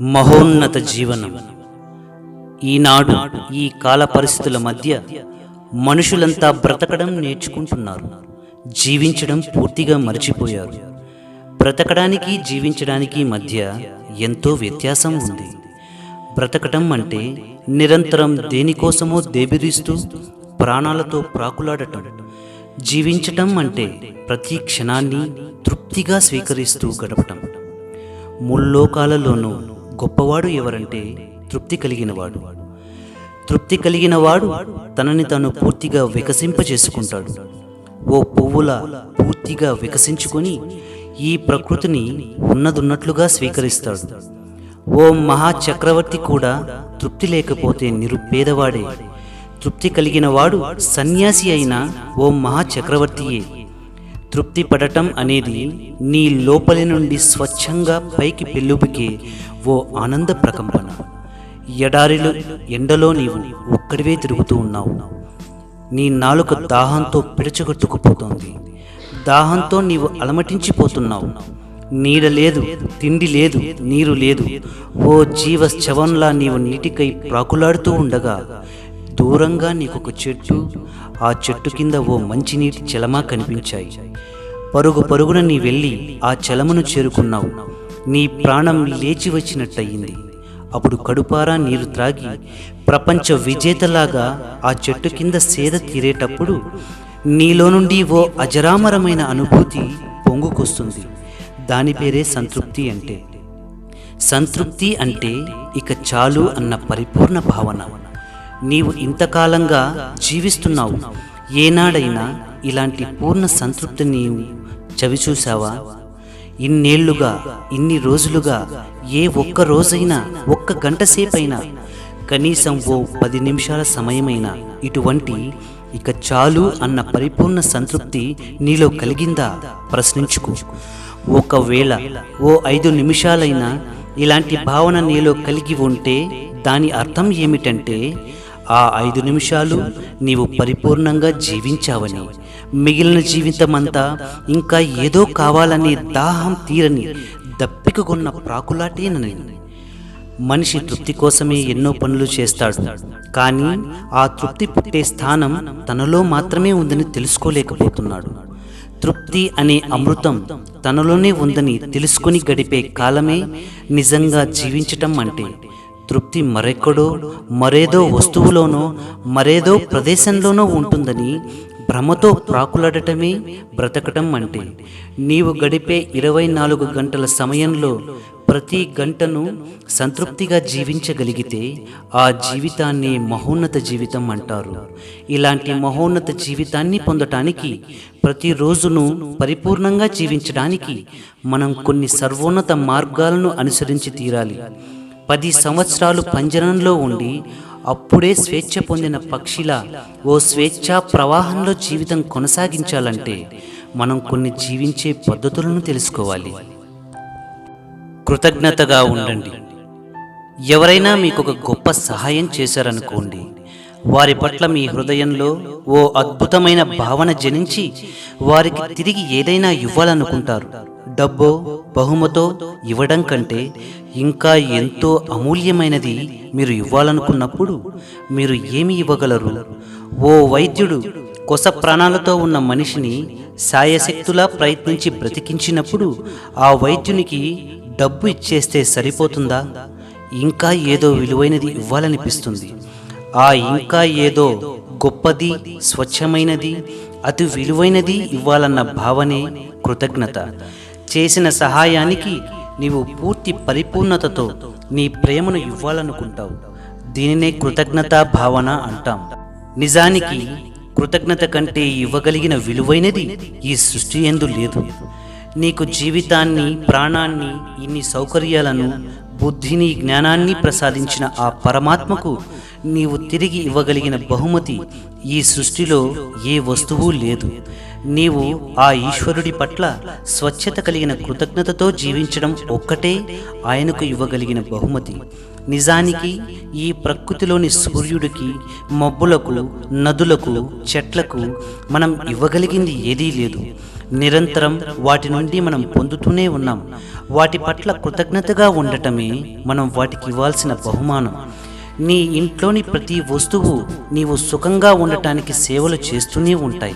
మహోన్నత జీవనం. ఈనాడు ఈ కాల పరిస్థితుల మధ్య మనుషులంతా బ్రతకడం నేర్చుకుంటున్నారు. జీవించడం పూర్తిగా మర్చిపోయారు. బ్రతకడానికి జీవించడానికి మధ్య ఎంతో వ్యత్యాసం ఉంది. బ్రతకటం అంటే నిరంతరం దేనికోసమో దేబిరిస్తూ ప్రాణాలతో ప్రాకులాడటం. జీవించటం అంటే ప్రతి క్షణాన్ని తృప్తిగా స్వీకరిస్తూ గడపటం. ముల్లోకాలలోనూ గొప్పవాడు ఎవరంటే తృప్తి కలిగినవాడు. తృప్తి కలిగినవాడు తనని తాను పూర్తిగా వికసింపచేసుకుంటాడు ఓ పువ్వుల పూర్తిగా వికసించుకొని ఈ ప్రకృతిని ఉన్నదున్నట్లుగా స్వీకరిస్తాడు. ఓ మహాచక్రవర్తి కూడా తృప్తి లేకపోతే నిరుపేదవాడే. తృప్తి కలిగిన వాడు సన్యాసి అయిన ఓ మహా తృప్తిపడటం తృప్తి పడటం అనేది నీ లోపలి నుండి స్వచ్ఛంగా పైకి పెళ్ళుబికే ఓ ఆనంద ప్రకంపన. ఎడారిలో ఎండలో నీవు ఒక్కడివే తిరుగుతూ ఉన్నావు. నీ నాలుక దాహంతో పిడచగొట్టుకుపోతోంది. దాహంతో నీవు అలమటించిపోతున్నావు. నీడ లేదు తిండి లేదు నీరు లేదు. ఓ జీవ శవంలా నీవు నీటికై ప్రాకులాడుతూ ఉండగా దూరంగా నీకొక చెట్టు ఆ చెట్టు కింద ఓ మంచినీటి చలమా కనిపించాయి. పరుగు పరుగున నీ వెళ్ళి ఆ చలమును చేరుకున్నావు. నీ ప్రాణం లేచి వచ్చినట్టయింది. అప్పుడు కడుపారా నీరు త్రాగి ప్రపంచ విజేతలాగా ఆ చెట్టు కింద సేద తీరేటప్పుడు నీలో నుండి ఓ అజరామరమైన అనుభూతి పొంగుకొస్తుంది. దాని పేరే సంతృప్తి అంటే. సంతృప్తి అంటే ఇక చాలు అన్న పరిపూర్ణ భావన. నీవు ఇంతకాలంగా జీవిస్తున్నావు. ఏనాడైనా ఇలాంటి పూర్ణ సంతృప్తి నీవు చవిచూసావా ఇన్నేళ్ళుగా ఇన్ని రోజులుగా ఏ ఒక్క రోజైనా ఒక్క గంట సేపైనా కనీసం ఓ పది నిమిషాల సమయమైనా ఇటువంటి ఇక చాలు అన్న పరిపూర్ణ సంతృప్తి నీలో కలిగిందా? ప్రశ్నించుకో. ఒకవేళ ఓ ఐదు నిమిషాలైనా ఇలాంటి భావన నీలో కలిగి ఉంటే దాని అర్థం ఏమిటంటే ఆ ఐదు నిమిషాలు నీవు పరిపూర్ణంగా జీవించావని. మిగిలిన జీవితమంతా ఇంకా ఏదో కావాలనే దాహం తీరని దప్పికగొన్న ప్రాకులాటేనని మనిషి తృప్తి కోసమే ఎన్నో పనులు చేస్తాడు కానీ ఆ తృప్తి పుట్టే స్థానం తనలో మాత్రమే ఉందని తెలుసుకోలేకపోతున్నాడు. తృప్తి అనే అమృతం తనలోనే ఉందని తెలుసుకొని గడిపే కాలమే నిజంగా జీవించటం అంటే. తృప్తి మరెక్కడో మరేదో వస్తువులోనో మరేదో ప్రదేశంలోనో ఉంటుందని భ్రమతో ప్రాకులాడటమే బ్రతకటం అంటే. నీవు గడిపే ఇరవై నాలుగు గంటల సమయంలో ప్రతి గంటను సంతృప్తిగా జీవించగలిగితే ఆ జీవితాన్ని మహోన్నత జీవితం అంటారు. ఇలాంటి మహోన్నత జీవితాన్ని పొందటానికి ప్రతిరోజును పరిపూర్ణంగా జీవించడానికి మనం కొన్ని సర్వోన్నత మార్గాలను అనుసరించి తీరాలి. పది సంవత్సరాలు పంజరంలో ఉండి అప్పుడే స్వేచ్ఛ పొందిన పక్షిలా ఓ స్వేచ్ఛా ప్రవాహంలో జీవితం కొనసాగించాలంటే మనం కొన్ని జీవించే పద్ధతులను తెలుసుకోవాలి. కృతజ్ఞతగా ఉండండి. ఎవరైనా మీకు ఒక గొప్ప సహాయం చేశారనుకోండి వారి పట్ల మీ హృదయంలో ఓ అద్భుతమైన భావన జనించి వారికి తిరిగి ఏదైనా ఇవ్వాలనుకుంటారు. డబ్బో బహుమతో ఇవ్వడం కంటే ఇంకా ఎంతో అమూల్యమైనది మీరు ఇవ్వాలనుకున్నప్పుడు మీరు ఏమి ఇవ్వగలరు? ఓ వైద్యుడు కొస ప్రాణాలతో ఉన్న మనిషిని సాయశక్తులా ప్రయత్నించి బ్రతికించినప్పుడు ఆ వైద్యునికి డబ్బు ఇచ్చేస్తే సరిపోతుందా? ఇంకా ఏదో విలువైనది ఇవ్వాలనిపిస్తుంది. ఆ ఇంకా ఏదో గొప్పది స్వచ్ఛమైనది అతి విలువైనది ఇవ్వాలన్న భావనే కృతజ్ఞత. చేసిన సహాయానికి నీవు పూర్తి పరిపూర్ణతతో నీ ప్రేమను ఇవ్వాలనుకుంటావు. దీనినే కృతజ్ఞతా భావన అంటాం. నిజానికి కృతజ్ఞత కంటే ఇవ్వగలిగిన విలువైనది ఈ సృష్టి ఎందు లేదు. నీకు జీవితాన్ని ప్రాణాన్ని ఇన్ని సౌకర్యాలను బుద్ధిని జ్ఞానాన్ని ప్రసాదించిన ఆ పరమాత్మకు నీవు తిరిగి ఇవ్వగలిగిన బహుమతి ఈ సృష్టిలో ఏ వస్తువు లేదు. నీవు ఆ ఈశ్వరుడి పట్ల స్వచ్ఛత కలిగిన కృతజ్ఞతతో జీవించడం ఒక్కటే ఆయనకు ఇవ్వగలిగిన బహుమతి. నిజానికి ఈ ప్రకృతిలోని సూర్యుడికి మబ్బులకు నదులకు చెట్లకు మనం ఇవ్వగలిగింది ఏదీ లేదు. నిరంతరం వాటి నుండి మనం పొందుతూనే ఉన్నాం. వాటి పట్ల కృతజ్ఞతగా ఉండటమే మనం వాటికి ఇవ్వాల్సిన బహుమానం. నీ ఇంట్లోని ప్రతి వస్తువు నీవు సుఖంగా ఉండటానికి సేవలు చేస్తూనే ఉంటాయి.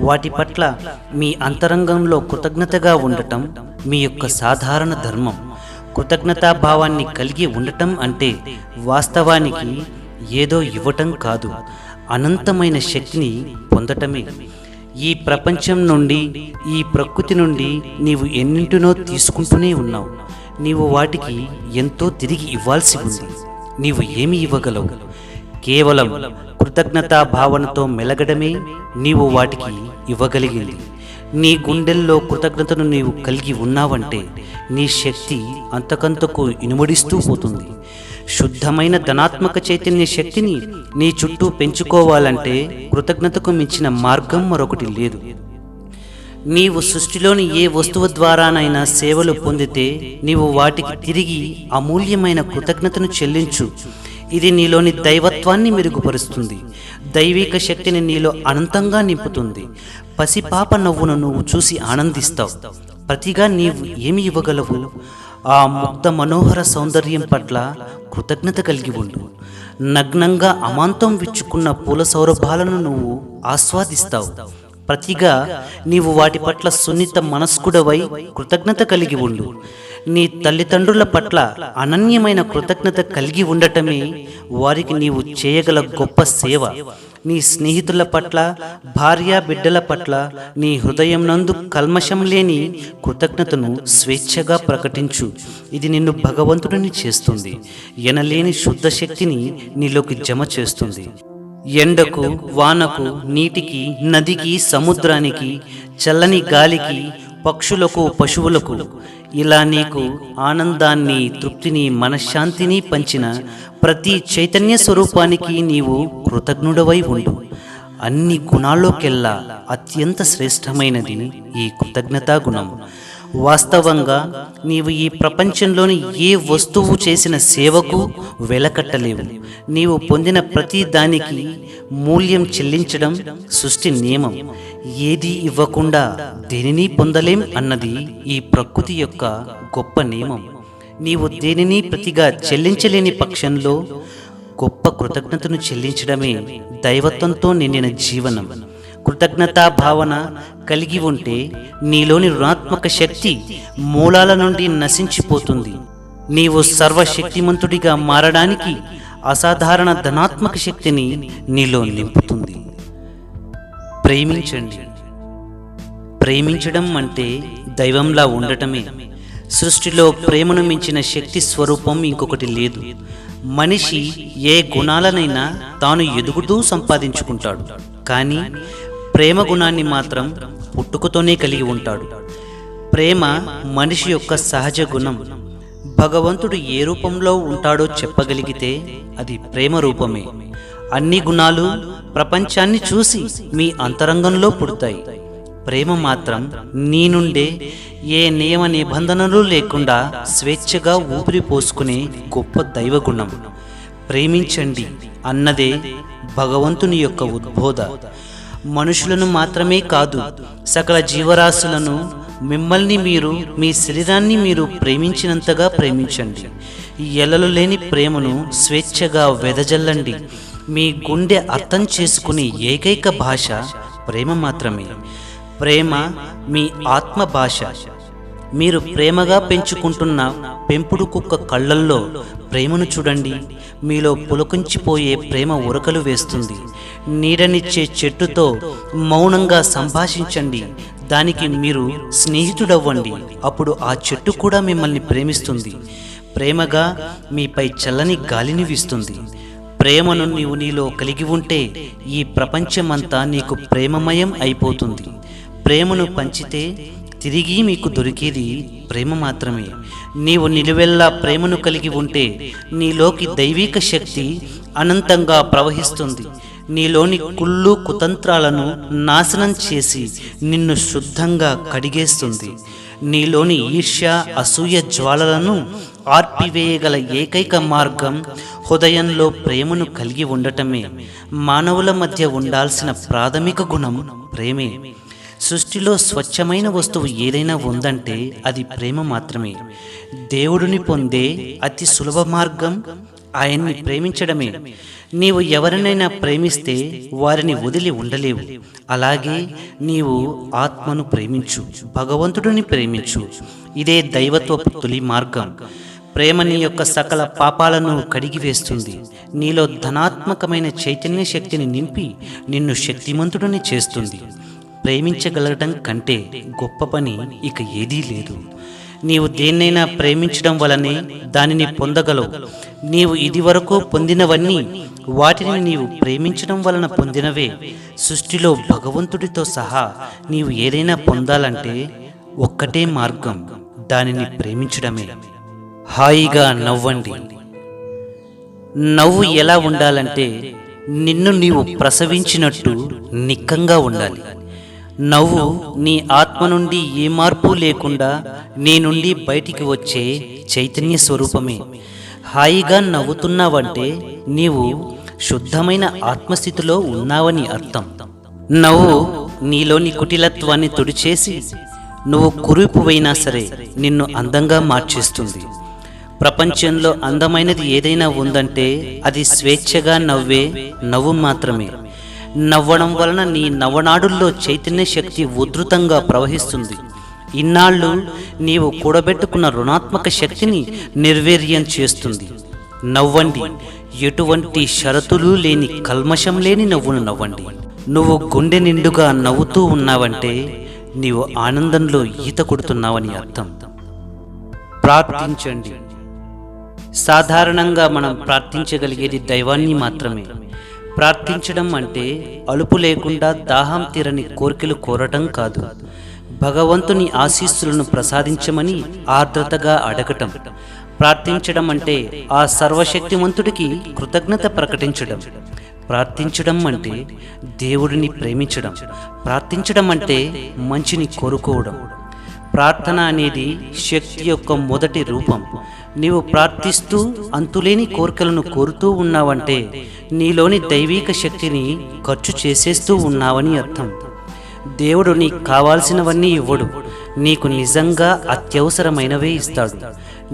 వాటి పట్ల మీ అంతరంగంలో కృతజ్ఞతగా ఉండటం మీ యొక్క సాధారణ ధర్మం. కృతజ్ఞతాభావాన్ని కలిగి ఉండటం అంటే వాస్తవానికి ఏదో ఇవ్వటం కాదు. అనంతమైన శక్తిని పొందటమే. ఈ ప్రపంచం నుండి ఈ ప్రకృతి నుండి నీవు ఎన్నింటినో తీసుకుంటూనే ఉన్నావు. నీవు వాటికి ఎంతో తిరిగి ఇవ్వాల్సి ఉంది. నీవు ఏమి ఇవ్వగలవు? కేవలం కృతజ్ఞతా భావనతో మెలగడమే నీవు వాటికి ఇవ్వగలిగింది. నీ గుండెల్లో కృతజ్ఞతను నీవు కలిగి ఉన్నావంటే నీ శక్తి అంతకంతకు ఇనుమడిస్తూ పోతుంది. శుద్ధమైన ధనాత్మక చైతన్య శక్తిని నీ చుట్టూ పెంచుకోవాలంటే కృతజ్ఞతకు మించిన మార్గం మరొకటి లేదు. నీవు సృష్టిలోని ఏ వస్తువు ద్వారానైనా సేవలు పొందితే నీవు వాటికి తిరిగి అమూల్యమైన కృతజ్ఞతను చెల్లించు. ఇది నీలోని దైవత్వాన్ని మెరుగుపరుస్తుంది. దైవిక శక్తిని నీలో అనంతంగా నింపుతుంది. పసిపాప నవ్వును నువ్వు చూసి ఆనందిస్తావు. ప్రతిగా నీవు ఏమి ఇవ్వగలవు? ఆ ముక్త మనోహర సౌందర్యం పట్ల కృతజ్ఞత కలిగి ఉండు. నగ్నంగా అమాంతం విచ్చుకున్న పూల సౌరభాలను నువ్వు ఆస్వాదిస్తావు. ప్రతిగా నీవు వాటి పట్ల సున్నిత మనస్కుడవై కృతజ్ఞత కలిగి ఉండు. నీ తల్లిదండ్రుల పట్ల అనన్యమైన కృతజ్ఞత కలిగి ఉండటమే వారికి నీవు చేయగల గొప్ప సేవ. నీ స్నేహితుల పట్ల భార్య బిడ్డల పట్ల నీ హృదయం నందు కల్మషం లేని కృతజ్ఞతను స్వేచ్ఛగా ప్రకటించు. ఇది నిన్ను భగవంతుడిని చేస్తుంది. ఎనలేని శుద్ధ శక్తిని నీలోకి జమ చేస్తుంది. ఎండకు వానకు నీటికి నదికి సముద్రానికి చల్లని గాలికి పక్షులకు పశువులకు. ఇలా నీకు ఆనందాన్ని తృప్తిని మనశ్శాంతిని పంచిన ప్రతి చైతన్య స్వరూపానికి నీవు కృతజ్ఞుడవై ఉండు. అన్ని గుణాల్లోకెల్లా అత్యంత శ్రేష్టమైనది ఈ కృతజ్ఞతా గుణం. వాస్తవంగా నీవు ఈ ప్రపంచంలోని ఏ వస్తువు చేసిన సేవకు వెలకట్టలేవు. నీవు పొందిన ప్రతి దానికి మూల్యం చెల్లించడం సృష్టి నియమం. ఏది ఇవ్వకుండా దేనిని పొందలేం అన్నది ఈ ప్రకృతి యొక్క గొప్ప నియమం. నీవు దేనిని ప్రతిగా చెల్లించలేని పక్షంలో గొప్ప కృతజ్ఞతను చెల్లించడమే దైవత్వంతో నిండిన జీవనం. కృతజ్ఞతా భావన కలిగి ఉంటే నీలోని రుణాత్మక శక్తి మూలాల నుండి నశించిపోతుంది. నీవు సర్వశక్తిమంతుడిగా మారడానికి అసాధారణ ధనాత్మక శక్తిని నీలో నింపుతుంది. ప్రేమించండి. ప్రేమించడం అంటే దైవంలా ఉండటమే. సృష్టిలో ప్రేమను మించిన శక్తి స్వరూపం ఇంకొకటి లేదు. మనిషి ఏ గుణాలనైనా తాను ఎదుగుతూ సంపాదించుకుంటాడు. కానీ ప్రేమ గుణాన్ని మాత్రం పుట్టుకతోనే కలిగి ఉంటాడు. ప్రేమ మనిషి యొక్క సహజ గుణం. భగవంతుడు ఏ రూపంలో ఉంటాడో చెప్పగలిగితే అది ప్రేమ రూపమే. అన్ని గుణాలు ప్రపంచాన్ని చూసి మీ అంతరంగంలో పుడతాయి. ప్రేమ మాత్రం నీ నుండే ఏ నియమ నిబంధనలు లేకుండా స్వేచ్ఛగా ఊపిరి పోసుకునే గొప్ప దైవగుణం. ప్రేమించండి అన్నదే భగవంతుని యొక్క ఉద్బోధ. మనుషులను మాత్రమే కాదు సకల జీవరాశులను మిమ్మల్ని మీరు మీ శరీరాన్ని మీరు ప్రేమించినంతగా ప్రేమించండి. ఎలలు లేని ప్రేమను స్వేచ్ఛగా వెదజల్లండి. మీ గుండె అర్థం చేసుకునే ఏకైక భాష ప్రేమ మాత్రమే. ప్రేమ మీ ఆత్మ భాష మీరు ప్రేమగా పెంచుకుంటున్న పెంపుడు కుక్క కళ్ళల్లో ప్రేమను చూడండి. మీలో పులకుంచిపోయే ప్రేమ ఉరకలు వేస్తుంది. నీడనిచ్చే చెట్టుతో మౌనంగా సంభాషించండి. దానికి మీరు స్నేహితుడవ్వండి. అప్పుడు ఆ చెట్టు కూడా మిమ్మల్ని ప్రేమిస్తుంది. ప్రేమగా మీపై చల్లని గాలిని వీస్తుంది. ప్రేమను నీవు నీలో కలిగి ఉంటే ఈ ప్రపంచమంతా నీకు ప్రేమమయం అయిపోతుంది. ప్రేమను పంచితే తిరిగి మీకు దొరికేది ప్రేమ మాత్రమే. నీవు నిలువెల్లా ప్రేమను కలిగి ఉంటే నీలోకి దైవిక శక్తి అనంతంగా ప్రవహిస్తుంది. నీలోని కుళ్ళు కుతంత్రాలను నాశనం చేసి నిన్ను శుద్ధంగా కడిగేస్తుంది. నీలోని ఈర్ష్య అసూయ జ్వాలలను ఆర్పివేయగల ఏకైక మార్గం హృదయంలో ప్రేమను కలిగి ఉండటమే. మానవుల మధ్య ఉండాల్సిన ప్రాథమిక గుణం ప్రేమే. సృష్టిలో స్వచ్ఛమైన వస్తువు ఏదైనా ఉందంటే అది ప్రేమ మాత్రమే. దేవుడిని పొందే అతి సులభ మార్గం ఆయన్ని ప్రేమించడమే. నీవు ఎవరినైనా ప్రేమిస్తే వారిని వదిలి ఉండలేవు. అలాగే నీవు ఆత్మను ప్రేమించు భగవంతుడిని ప్రేమించు. ఇదే దైవత్వపు తొలి మార్గం. ప్రేమ నీ యొక్క సకల పాపాలను కడిగివేస్తుంది. నీలో ధనాత్మకమైన చైతన్య శక్తిని నింపి నిన్ను శక్తిమంతుడిని చేస్తుంది. ప్రేమించగలగడం కంటే గొప్ప పని ఇక ఏదీ లేదు. నీవు దేన్నైనా ప్రేమించడం వలనే దానిని పొందగలవు. నీవు ఇదివరకు పొందినవన్నీ వాటిని నీవు ప్రేమించడం వలన పొందినవే. సృష్టిలో భగవంతుడితో సహా నీవు ఏదైనా పొందాలంటే ఒక్కటే మార్గం దానిని ప్రేమించడమే. హాయిగా నవ్వండి. నవ్వు ఎలా ఉండాలంటే నిన్ను నీవు ప్రసవించినట్టు నిక్కంగా ఉండాలి. నవ్వు నీ ఆత్మ నుండి ఏ మార్పు లేకుండా నీ నుండి బయటికి వచ్చే చైతన్య స్వరూపమే. హాయిగా నవ్వుతున్నావంటే నీవు శుద్ధమైన ఆత్మస్థితిలో ఉన్నావని అర్థం. నవ్వు నీలోని కుటిలత్వాన్ని తుడిచేసి నువ్వు కురిపోయినా సరే నిన్ను అందంగా మార్చేస్తుంది. ప్రపంచంలో అందమైనది ఏదైనా ఉందంటే అది స్వేచ్ఛగా నవ్వే నవ్వు మాత్రమే. నవ్వడం వలన నీ నవనాడుల్లో చైతన్య శక్తి ఉధృతంగా ప్రవహిస్తుంది. ఇన్నాళ్ళు నీవు కూడబెట్టుకున్న రుణాత్మక శక్తిని నిర్వీర్యం చేస్తుంది. నవ్వండి. ఎటువంటి షరతులు లేని కల్మషం లేని నవ్వును నవ్వండి. నువ్వు గుండె నిండుగా నవ్వుతూ ఉన్నావంటే నీవు ఆనందంలో ఈత కొడుతున్నావని అర్థం. ప్రార్థించండి. సాధారణంగా మనం ప్రార్థించగలిగేది దైవాన్ని మాత్రమే. ప్రార్థించడం అంటే అలుపు లేకుండా దాహం తీరని కోరికలు కోరటం కాదు. భగవంతుని ఆశీస్సులను ప్రసాదించమని ఆర్ద్రతగా అడగటం. ప్రార్థించడం అంటే ఆ సర్వశక్తివంతుడికి కృతజ్ఞత ప్రకటించడం. ప్రార్థించడం అంటే దేవుడిని ప్రేమించడం. ప్రార్థించడం అంటే మంచిని కోరుకోవడం. ప్రార్థన అనేది శక్తి యొక్క మొదటి రూపం. నీవు ప్రార్థిస్తూ అంతులేని కోరికలను కోరుతూ ఉన్నావంటే నీలోని దైవీక శక్తిని ఖర్చు చేసేస్తూ ఉన్నావని అర్థం. దేవుడు నీకు కావాల్సినవన్నీ ఇవ్వడు. నీకు నిజంగా అత్యవసరమైనవే ఇస్తాడు.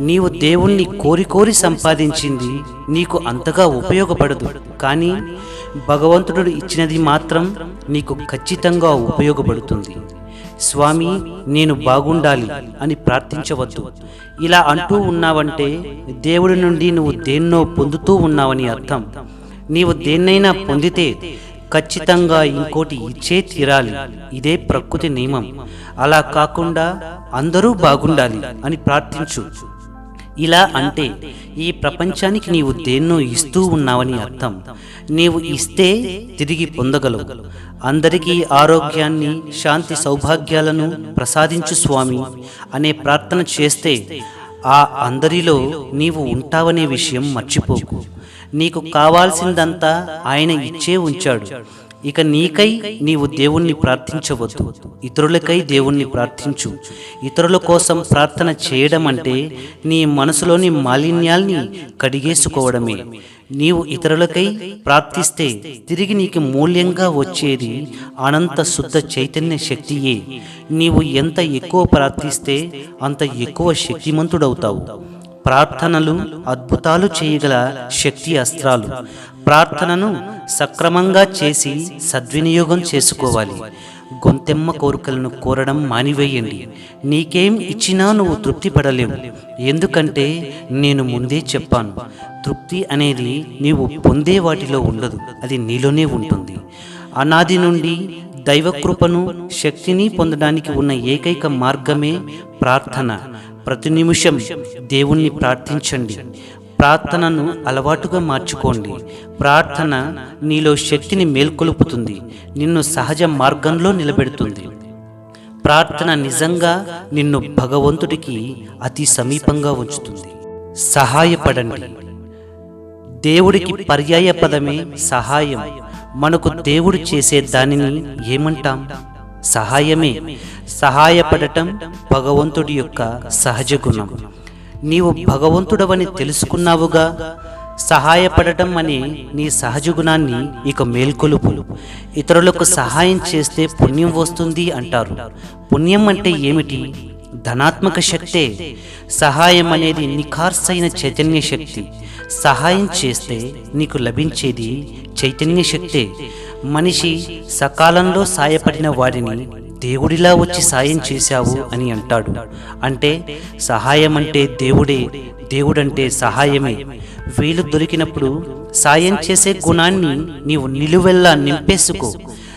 నీవు దేవుణ్ణి కోరి కోరి సంపాదించింది నీకు అంతగా ఉపయోగపడదు. కానీ భగవంతుడు ఇచ్చినది మాత్రం నీకు ఖచ్చితంగా ఉపయోగపడుతుంది. స్వామి నేను బాగుండాలి అని ప్రార్థించవద్దు. ఇలా అంటూ ఉన్నావంటే దేవుడి నుండి నువ్వు దేన్నో పొందుతూ ఉన్నావని అర్థం. నీవు దేన్నైనా పొందితే ఖచ్చితంగా ఇంకోటి ఇచ్చే తీరాలి. ఇదే ప్రకృతి నియమం. అలా కాకుండా అందరూ బాగుండాలి అని ప్రార్థించు. ఇలా అంటే ఈ ప్రపంచానికి నీవు దేన్నో ఇస్తూ ఉన్నావని అర్థం. నీవు ఇస్తే తిరిగి పొందగలవు. అందరికీ ఆరోగ్యాన్ని శాంతి సౌభాగ్యాలను ప్రసాదించు స్వామి అనే ప్రార్థన చేస్తే ఆ అందరిలో నీవు ఉంటావనే విషయం మర్చిపోకు. నీకు కావాల్సిందంతా ఆయన ఇచ్చే ఉంచాడు. ఇక నీకై నీవు దేవుణ్ణి ప్రార్థించవద్దు. ఇతరులకై దేవుణ్ణి ప్రార్థించు. ఇతరుల కోసం ప్రార్థన చేయడం అంటే నీ మనసులోని మాలిన్యాల్ని కడిగేసుకోవడమే. నీవు ఇతరులకై ప్రార్థిస్తే తిరిగి నీకు మూల్యంగా వచ్చేది అనంత శుద్ధ చైతన్య శక్తియే. నీవు ఎంత ఎక్కువ ప్రార్థిస్తే అంత ఎక్కువ శక్తిమంతుడవుతావు. ప్రార్థనలు అద్భుతాలు చేయగల శక్తి అస్త్రాలు. ప్రార్థనను సక్రమంగా చేసి సద్వినియోగం చేసుకోవాలి. గొంతెమ్మ కోరికలను కోరడం మానివేయండి. నీకేం ఇచ్చినా నువ్వు తృప్తి పడలేవు ఎందుకంటే నేను ముందే చెప్పాను తృప్తి అనేది నీవు పొందే వాటిలో ఉండదు. అది నీలోనే ఉంటుంది. అనాది నుండి దైవకృపను శక్తిని పొందడానికి ఉన్న ఏకైక మార్గమే ప్రార్థన. ప్రతి నిమిషం దేవుణ్ణి ప్రార్థించండి. ప్రార్థనను అలవాటుగా మార్చుకోండి. ప్రార్థన నీలో శక్తిని మేల్కొలుపుతుంది. నిన్ను సహజ మార్గంలో నిలబెడుతుంది. ప్రార్థన నిజంగా నిన్ను భగవంతుడికి అతి సమీపంగా ఉంచుతుంది. సహాయపడండి. దేవుడికి పర్యాయ పదమే సహాయం. మనకు దేవుడు చేసే దానిని ఏమంటాం? సహాయమే. సహాయపడటం భగవంతుడి యొక్క సహజ గుణం. నీవు భగవంతుడవని తెలుసుకున్నావుగా? సహాయపడటం అనే నీ సహజ గుణాన్ని ఇక మేల్కొలుపు. ఇతరులకు సహాయం చేస్తే పుణ్యం వస్తుంది అంటారు. పుణ్యం అంటే ఏమిటి? ధనాత్మక శక్తే సహాయం అనేది నిఖార్సైన చైతన్య శక్తి. సహాయం చేస్తే నీకు లభించేది చైతన్య శక్తే. మనిషి సకాలంలో సాయపడిన వారిని దేవుడిలా వచ్చి సాయం చేశావు అని అంటాడు. అంటే సహాయం అంటే దేవుడే దేవుడంటే సహాయమే. వీలు దొరికినప్పుడు సాయం చేసే గుణాన్ని నీవు నిలువెల్లా నింపేసుకో.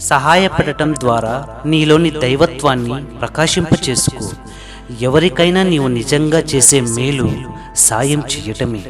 సహాయపడటం ద్వారా నీలోని దైవత్వాన్ని ప్రకాశింపచేసుకో. ఎవరికైనా నీవు నిజంగా చేసే మేలు సాయం చేయటమే.